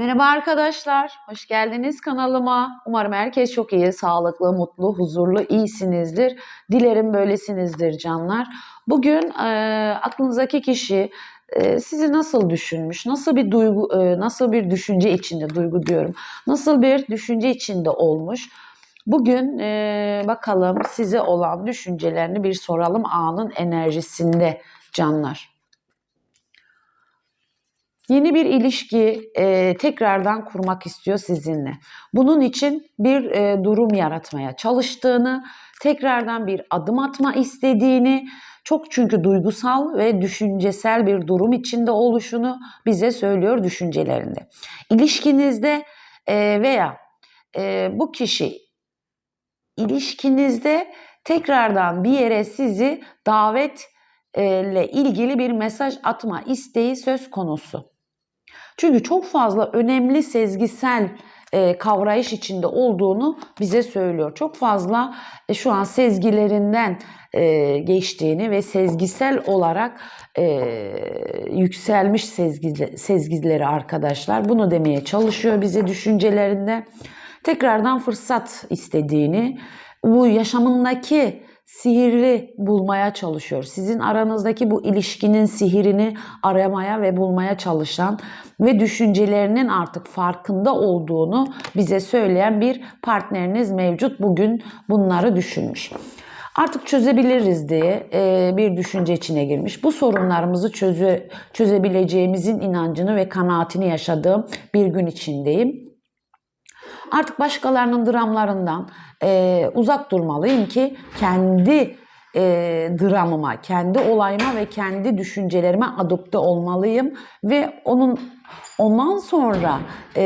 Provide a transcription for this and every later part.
Merhaba arkadaşlar, hoş geldiniz kanalıma. Umarım herkes çok iyi, sağlıklı, mutlu, huzurlu, iyisinizdir. Dilerim böylesinizdir canlar. Bugün e, aklınızdaki kişi e, sizi nasıl düşünmüş, nasıl bir duygu, e, nasıl bir düşünce içinde, duygu diyorum, nasıl bir düşünce içinde olmuş. Bugün e, bakalım size olan düşüncelerini bir soralım anın enerjisinde canlar. Yeni bir ilişki e, tekrardan kurmak istiyor sizinle. Bunun için bir e, durum yaratmaya çalıştığını, tekrardan bir adım atma istediğini, çok çünkü duygusal ve düşüncesel bir durum içinde oluşunu bize söylüyor düşüncelerinde. İlişkinizde e, veya e, bu kişi ilişkinizde tekrardan bir yere sizi davet ile ilgili bir mesaj atma isteği söz konusu. Çünkü çok fazla önemli sezgisel e, kavrayış içinde olduğunu bize söylüyor. Çok fazla e, şu an sezgilerinden e, geçtiğini ve sezgisel olarak e, yükselmiş sezgi, sezgileri arkadaşlar bunu demeye çalışıyor bize düşüncelerinde. Tekrardan fırsat istediğini, bu yaşamındaki sihirli bulmaya çalışıyor. Sizin aranızdaki bu ilişkinin sihirini aramaya ve bulmaya çalışan ve düşüncelerinin artık farkında olduğunu bize söyleyen bir partneriniz mevcut. Bugün bunları düşünmüş. Artık çözebiliriz diye e, bir düşünce içine girmiş. Bu sorunlarımızı çöze, çözebileceğimizin inancını ve kanaatini yaşadığım bir gün içindeyim. Artık başkalarının dramlarından e, uzak durmalıyım ki kendi e, dramıma, kendi olayıma ve kendi düşüncelerime adopte olmalıyım ve onun ondan sonra e,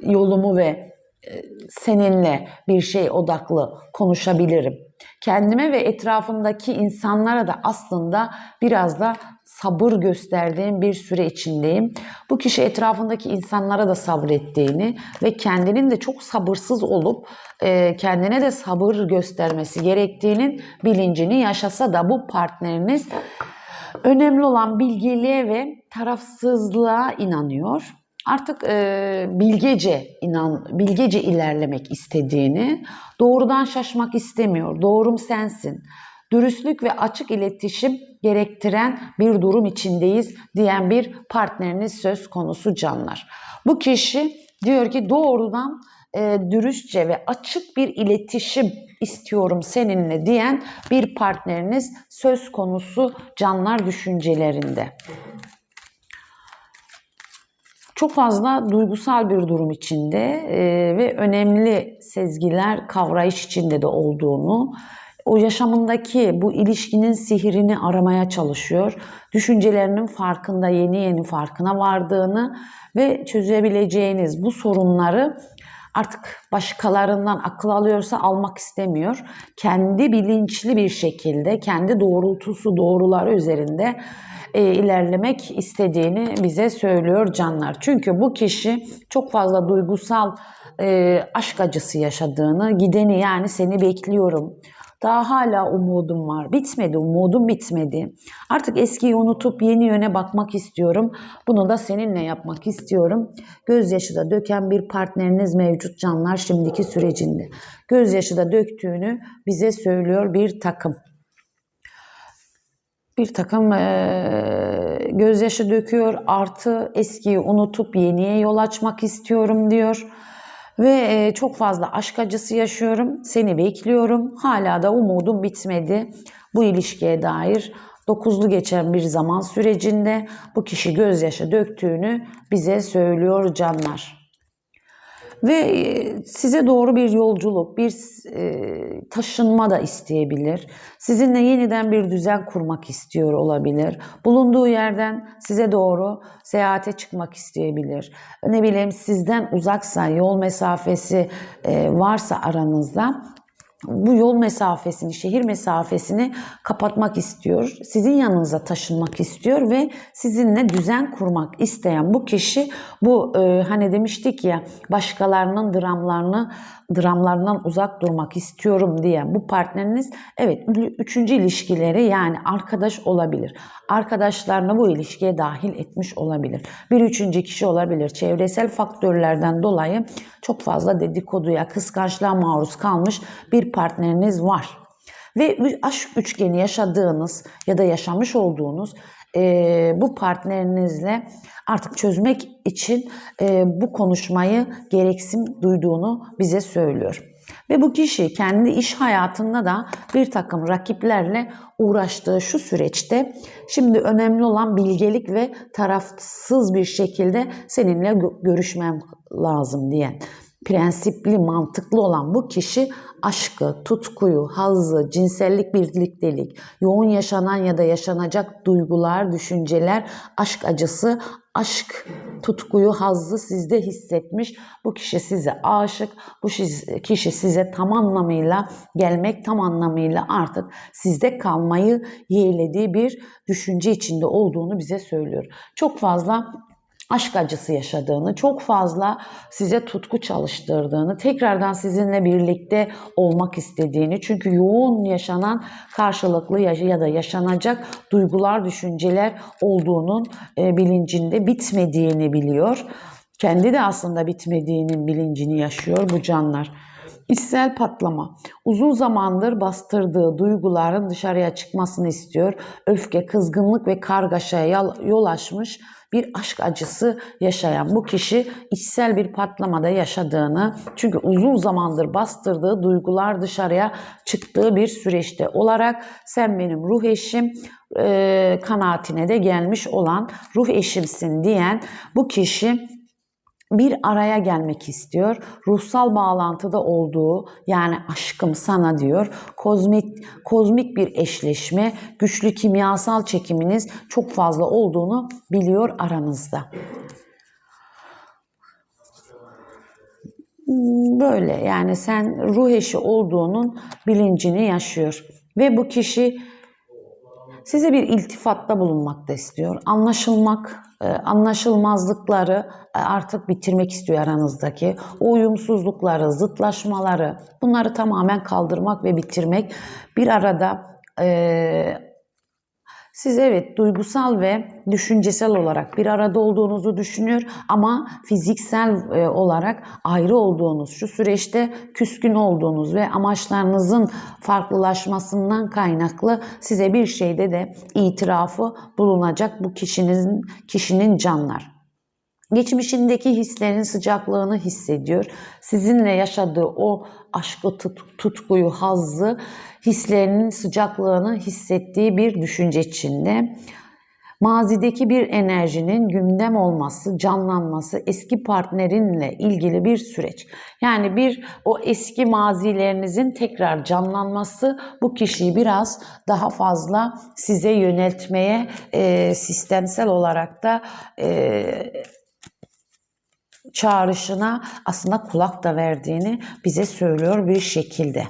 yolumu ve e, seninle bir şey odaklı konuşabilirim. Kendime ve etrafımdaki insanlara da aslında biraz da sabır gösterdiğim bir süre içindeyim. Bu kişi etrafındaki insanlara da sabrettiğini ve kendinin de çok sabırsız olup e, kendine de sabır göstermesi gerektiğinin bilincini yaşasa da bu partneriniz önemli olan bilgeliğe ve tarafsızlığa inanıyor. Artık e, bilgece inan, bilgece ilerlemek istediğini, doğrudan şaşmak istemiyor. Doğrum sensin dürüstlük ve açık iletişim gerektiren bir durum içindeyiz diyen bir partneriniz söz konusu canlar. Bu kişi diyor ki doğrudan e, dürüstçe ve açık bir iletişim istiyorum seninle diyen bir partneriniz söz konusu canlar düşüncelerinde. Çok fazla duygusal bir durum içinde e, ve önemli sezgiler, kavrayış içinde de olduğunu o yaşamındaki bu ilişkinin sihirini aramaya çalışıyor. Düşüncelerinin farkında, yeni yeni farkına vardığını ve çözebileceğiniz bu sorunları artık başkalarından akıl alıyorsa almak istemiyor. Kendi bilinçli bir şekilde, kendi doğrultusu doğruları üzerinde e, ilerlemek istediğini bize söylüyor canlar. Çünkü bu kişi çok fazla duygusal e, aşk acısı yaşadığını, gideni yani seni bekliyorum, daha hala umudum var. Bitmedi, umudum bitmedi. Artık eskiyi unutup yeni yöne bakmak istiyorum. Bunu da seninle yapmak istiyorum. Gözyaşı da döken bir partneriniz mevcut canlar şimdiki sürecinde. Gözyaşı da döktüğünü bize söylüyor bir takım bir takım e, gözyaşı döküyor artı eskiyi unutup yeniye yol açmak istiyorum diyor. Ve e, çok fazla aşk acısı yaşıyorum. Seni bekliyorum. Hala da umudum bitmedi. Bu ilişkiye dair dokuzlu geçen bir zaman sürecinde bu kişi gözyaşı döktüğünü bize söylüyor canlar. Ve e, size doğru bir yolculuk, bir e, taşınma da isteyebilir. Sizinle yeniden bir düzen kurmak istiyor olabilir. Bulunduğu yerden size doğru seyahate çıkmak isteyebilir. Ne bileyim sizden uzaksa, yol mesafesi e, varsa aranızda bu yol mesafesini, şehir mesafesini kapatmak istiyor. Sizin yanınıza taşınmak istiyor ve sizinle düzen kurmak isteyen bu kişi bu e, hani demiştik ya başkalarının dramlarını dramlarından uzak durmak istiyorum diyen bu partneriniz evet üçüncü ilişkileri yani arkadaş olabilir. Arkadaşlarını bu ilişkiye dahil etmiş olabilir. Bir üçüncü kişi olabilir. Çevresel faktörlerden dolayı çok fazla dedikoduya, kıskançlığa maruz kalmış bir partneriniz var. Ve aşk üçgeni yaşadığınız ya da yaşamış olduğunuz e, bu partnerinizle artık çözmek için e, bu konuşmayı gereksim duyduğunu bize söylüyor. Ve bu kişi kendi iş hayatında da bir takım rakiplerle uğraştığı şu süreçte şimdi önemli olan bilgelik ve tarafsız bir şekilde seninle görüşmem lazım diyen prensipli, mantıklı olan bu kişi aşkı, tutkuyu, hazzı, cinsellik birliktelik, yoğun yaşanan ya da yaşanacak duygular, düşünceler, aşk acısı, aşk, tutkuyu, hazzı sizde hissetmiş. Bu kişi size aşık, bu kişi size tam anlamıyla gelmek, tam anlamıyla artık sizde kalmayı yeğlediği bir düşünce içinde olduğunu bize söylüyor. Çok fazla aşk acısı yaşadığını, çok fazla size tutku çalıştırdığını, tekrardan sizinle birlikte olmak istediğini, çünkü yoğun yaşanan karşılıklı ya da yaşanacak duygular, düşünceler olduğunun e, bilincinde bitmediğini biliyor. Kendi de aslında bitmediğinin bilincini yaşıyor bu canlar. İçsel patlama. Uzun zamandır bastırdığı duyguların dışarıya çıkmasını istiyor. Öfke, kızgınlık ve kargaşaya yol açmış bir aşk acısı yaşayan bu kişi içsel bir patlamada yaşadığını çünkü uzun zamandır bastırdığı duygular dışarıya çıktığı bir süreçte olarak sen benim ruh eşim e, kanaatine de gelmiş olan ruh eşimsin diyen bu kişi bir araya gelmek istiyor. Ruhsal bağlantıda olduğu yani aşkım sana diyor. Kozmik kozmik bir eşleşme, güçlü kimyasal çekiminiz çok fazla olduğunu biliyor aranızda. Böyle yani sen ruh eşi olduğunun bilincini yaşıyor. Ve bu kişi size bir iltifatta bulunmak da istiyor. Anlaşılmak, e, anlaşılmazlıkları e, artık bitirmek istiyor aranızdaki. O uyumsuzlukları, zıtlaşmaları bunları tamamen kaldırmak ve bitirmek. Bir arada e, siz evet duygusal ve düşüncesel olarak bir arada olduğunuzu düşünüyor ama fiziksel e, olarak ayrı olduğunuz, şu süreçte küskün olduğunuz ve amaçlarınızın farklılaşmasından kaynaklı size bir şeyde de itirafı bulunacak bu kişinin kişinin canlar. Geçmişindeki hislerin sıcaklığını hissediyor. Sizinle yaşadığı o aşkı, tutkuyu, hazzı, hislerinin sıcaklığını hissettiği bir düşünce içinde. Mazideki bir enerjinin gündem olması, canlanması, eski partnerinle ilgili bir süreç. Yani bir o eski mazilerinizin tekrar canlanması bu kişiyi biraz daha fazla size yöneltmeye e, sistemsel olarak da e, çağrışına aslında kulak da verdiğini bize söylüyor bir şekilde.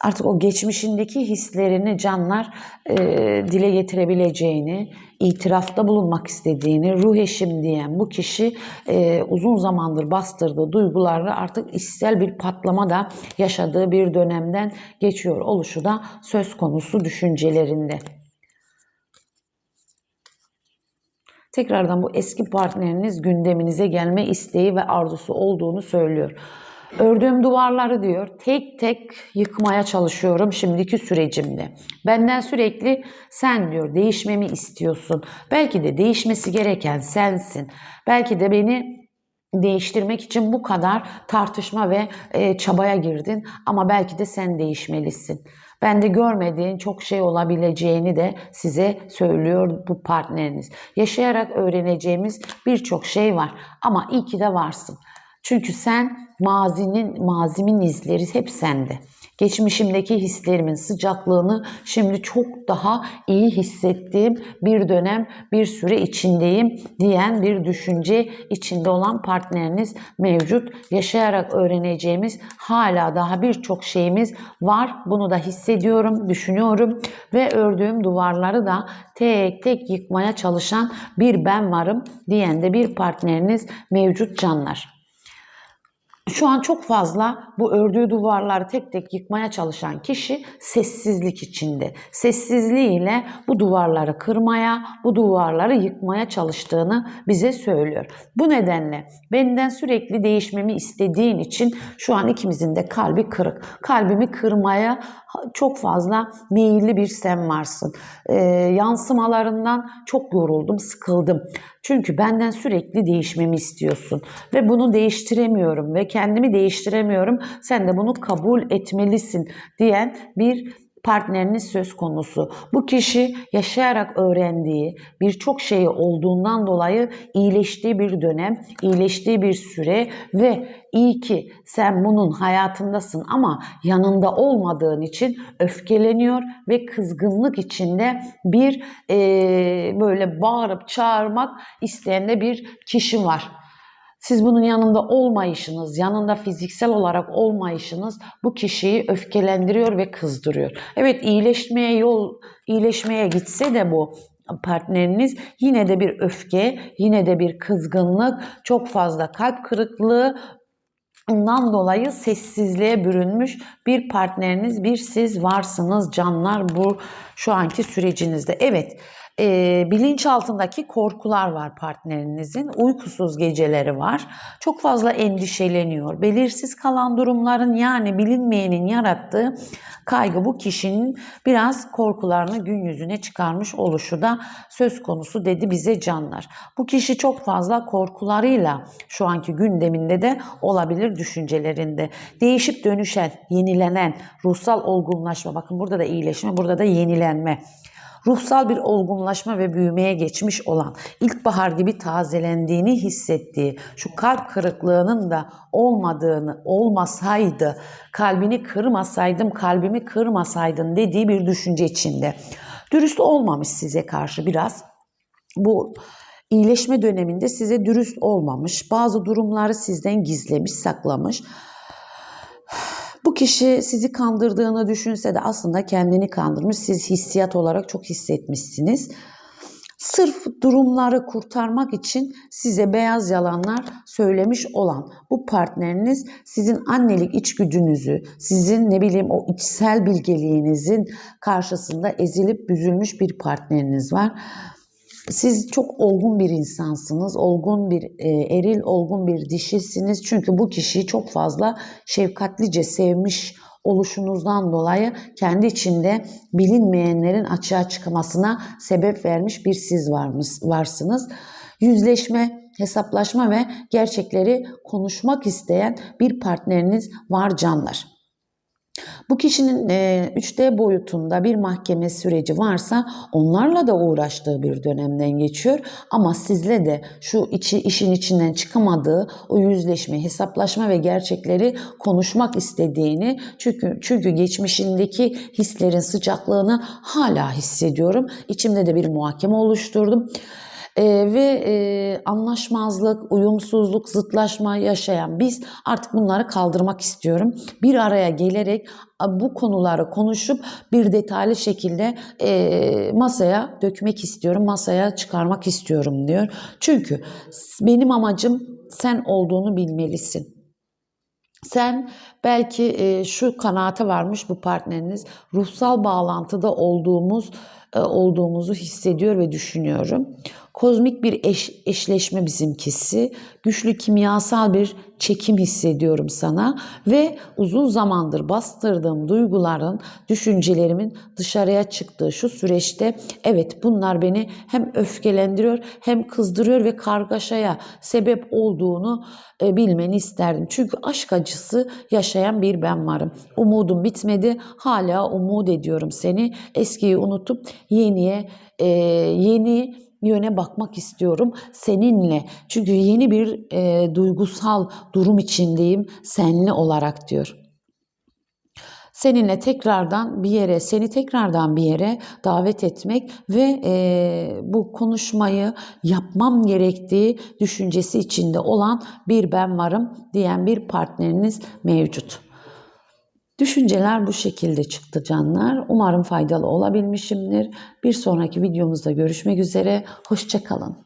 Artık o geçmişindeki hislerini canlar e, dile getirebileceğini, itirafta bulunmak istediğini, ruh eşim diyen bu kişi e, uzun zamandır bastırdığı duygularla artık içsel bir patlama da yaşadığı bir dönemden geçiyor oluşu da söz konusu düşüncelerinde. Tekrardan bu eski partneriniz gündeminize gelme isteği ve arzusu olduğunu söylüyor. Ördüğüm duvarları diyor tek tek yıkmaya çalışıyorum şimdiki sürecimde. Benden sürekli sen diyor değişmemi istiyorsun. Belki de değişmesi gereken sensin. Belki de beni değiştirmek için bu kadar tartışma ve e, çabaya girdin ama belki de sen değişmelisin. Ben de görmediğin çok şey olabileceğini de size söylüyor bu partneriniz. Yaşayarak öğreneceğimiz birçok şey var ama iyi ki de varsın. Çünkü sen mazinin, mazimin izleri hep sende. Geçmişimdeki hislerimin sıcaklığını şimdi çok daha iyi hissettiğim bir dönem, bir süre içindeyim diyen bir düşünce içinde olan partneriniz mevcut. Yaşayarak öğreneceğimiz hala daha birçok şeyimiz var. Bunu da hissediyorum, düşünüyorum ve ördüğüm duvarları da tek tek yıkmaya çalışan bir ben varım diyen de bir partneriniz mevcut canlar. Şu an çok fazla bu ördüğü duvarları tek tek yıkmaya çalışan kişi sessizlik içinde. Sessizliğiyle bu duvarları kırmaya, bu duvarları yıkmaya çalıştığını bize söylüyor. Bu nedenle benden sürekli değişmemi istediğin için şu an ikimizin de kalbi kırık. Kalbimi kırmaya çok fazla meyilli bir sen varsın. Ee, yansımalarından çok yoruldum, sıkıldım. Çünkü benden sürekli değişmemi istiyorsun ve bunu değiştiremiyorum ve kendimi değiştiremiyorum. Sen de bunu kabul etmelisin diyen bir partneriniz söz konusu. Bu kişi yaşayarak öğrendiği birçok şeyi olduğundan dolayı iyileştiği bir dönem, iyileştiği bir süre ve iyi ki sen bunun hayatındasın ama yanında olmadığın için öfkeleniyor ve kızgınlık içinde bir e, böyle bağırıp çağırmak isteyen de bir kişi var. Siz bunun yanında olmayışınız, yanında fiziksel olarak olmayışınız bu kişiyi öfkelendiriyor ve kızdırıyor. Evet iyileşmeye yol, iyileşmeye gitse de bu partneriniz yine de bir öfke, yine de bir kızgınlık, çok fazla kalp kırıklığı Ondan dolayı sessizliğe bürünmüş bir partneriniz, bir siz varsınız canlar bu şu anki sürecinizde. Evet, e, bilinçaltındaki korkular var partnerinizin. Uykusuz geceleri var. Çok fazla endişeleniyor. Belirsiz kalan durumların yani bilinmeyenin yarattığı kaygı bu kişinin biraz korkularını gün yüzüne çıkarmış oluşu da söz konusu dedi bize canlar. Bu kişi çok fazla korkularıyla şu anki gündeminde de olabilir düşüncelerinde. Değişip dönüşen, yenilenen, ruhsal olgunlaşma. Bakın burada da iyileşme, burada da yenilenme ruhsal bir olgunlaşma ve büyümeye geçmiş olan, ilkbahar gibi tazelendiğini hissettiği, şu kalp kırıklığının da olmadığını, olmasaydı, kalbini kırmasaydım, kalbimi kırmasaydın dediği bir düşünce içinde. Dürüst olmamış size karşı biraz. Bu iyileşme döneminde size dürüst olmamış, bazı durumları sizden gizlemiş, saklamış. Bu kişi sizi kandırdığını düşünse de aslında kendini kandırmış. Siz hissiyat olarak çok hissetmişsiniz. Sırf durumları kurtarmak için size beyaz yalanlar söylemiş olan bu partneriniz sizin annelik içgüdünüzü, sizin ne bileyim o içsel bilgeliğinizin karşısında ezilip büzülmüş bir partneriniz var. Siz çok olgun bir insansınız. Olgun bir e, eril, olgun bir dişisiniz. Çünkü bu kişiyi çok fazla şefkatlice sevmiş oluşunuzdan dolayı kendi içinde bilinmeyenlerin açığa çıkmasına sebep vermiş bir siz varsınız. Yüzleşme, hesaplaşma ve gerçekleri konuşmak isteyen bir partneriniz var canlar. Bu kişinin 3D boyutunda bir mahkeme süreci varsa onlarla da uğraştığı bir dönemden geçiyor. Ama sizle de şu içi, işin içinden çıkamadığı o yüzleşme, hesaplaşma ve gerçekleri konuşmak istediğini çünkü çünkü geçmişindeki hislerin sıcaklığını hala hissediyorum. İçimde de bir muhakeme oluşturdum e, ve e, anlaşmazlık, uyumsuzluk, zıtlaşma yaşayan biz artık bunları kaldırmak istiyorum. Bir araya gelerek bu konuları konuşup bir detaylı şekilde e, masaya dökmek istiyorum, masaya çıkarmak istiyorum diyor. Çünkü benim amacım sen olduğunu bilmelisin. Sen belki e, şu kanaate varmış bu partneriniz ruhsal bağlantıda olduğumuz e, olduğumuzu hissediyor ve düşünüyorum. Kozmik bir eş, eşleşme bizimkisi. Güçlü kimyasal bir çekim hissediyorum sana ve uzun zamandır bastırdığım duyguların, düşüncelerimin dışarıya çıktığı şu süreçte evet bunlar beni hem öfkelendiriyor hem kızdırıyor ve kargaşaya sebep olduğunu e, bilmeni isterdim. Çünkü aşk acısı yaşayan bir ben varım. Umudum bitmedi. Hala umut ediyorum seni. Eskiyi unutup yeniye e, yeni yöne bakmak istiyorum seninle. Çünkü yeni bir e, duygusal durum içindeyim senli olarak diyor. seninle tekrardan bir yere, seni tekrardan bir yere davet etmek ve e, bu konuşmayı yapmam gerektiği düşüncesi içinde olan bir ben varım diyen bir partneriniz mevcut. Düşünceler bu şekilde çıktı canlar. Umarım faydalı olabilmişimdir. Bir sonraki videomuzda görüşmek üzere. Hoşçakalın.